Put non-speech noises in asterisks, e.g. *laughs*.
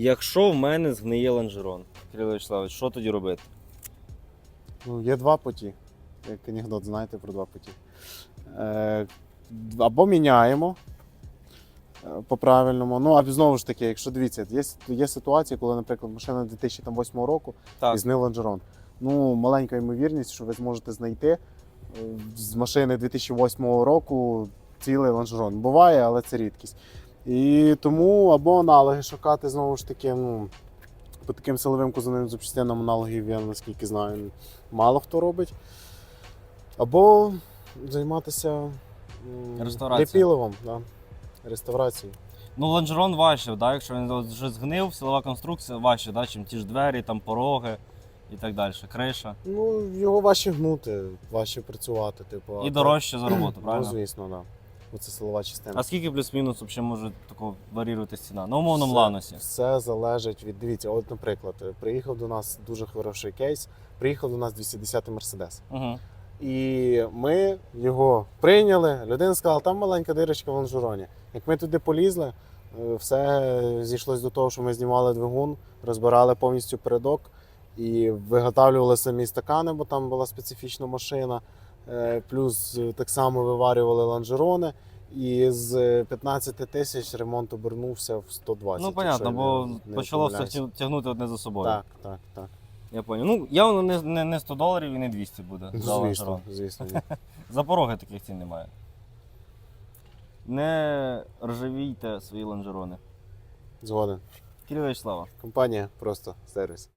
Якщо в мене згниє лонжерон, Кирило Вячеславович, що тоді робити? Ну, є два путі. Як анекдот, знаєте про два путі. Е, або міняємо е, по-правильному. Ну, а знову ж таки, якщо дивіться, є, є ситуація, коли, наприклад, машина 2008 року Так. і знив лонжерон. Ну, маленька ймовірність, що ви зможете знайти е, з машини 2008 року цілий лонжерон. Буває, але це рідкість. І тому або аналоги шукати знову ж таки. Ну, по таким силовим кузовним запчастинам аналогів, я наскільки знаю, мало хто робить. Або займатися м, Реставрацією. да. реставрацією. Ну, лонжерон важче, да? якщо він вже згнив, силова конструкція важче, да? чим ті ж двері, там пороги і так далі. Криша. Ну, його важче гнути, важче працювати. Типу, І дорожче за роботу, так- *clears throat* правильно? Ну, звісно, так. Да. Бо це силова частина. А скільки плюс-мінус взагалі може тако варіруватися ціна? На умовному Все- ланосі. Все залежить від. Дивіться, от, наприклад, приїхав до нас дуже хороший кейс. Приїхав до нас 210-й Мерседес. Угу. І ми його прийняли. Людина сказала, там маленька дирочка в лонжероні. Як ми туди полізли, е, все зійшлось до того, що ми знімали двигун, розбирали повністю передок і виготовлювали самі стакани, бо там була специфічна машина. Е, Плюс е, так само виварювали лонжерони. І з 15 тисяч ремонт обернувся в 120. Ну, понятно, бо почало все тягнути одне за собою. Так, так, так. Я понял. Ну, явно не, не, не 100 доларів і не 200 буде. за Звісно, звісно. *laughs* За пороги таких цін немає. Не ржавійте свої лонжерони. Згоден. Кирило Вячеслава. Компанія просто сервіс.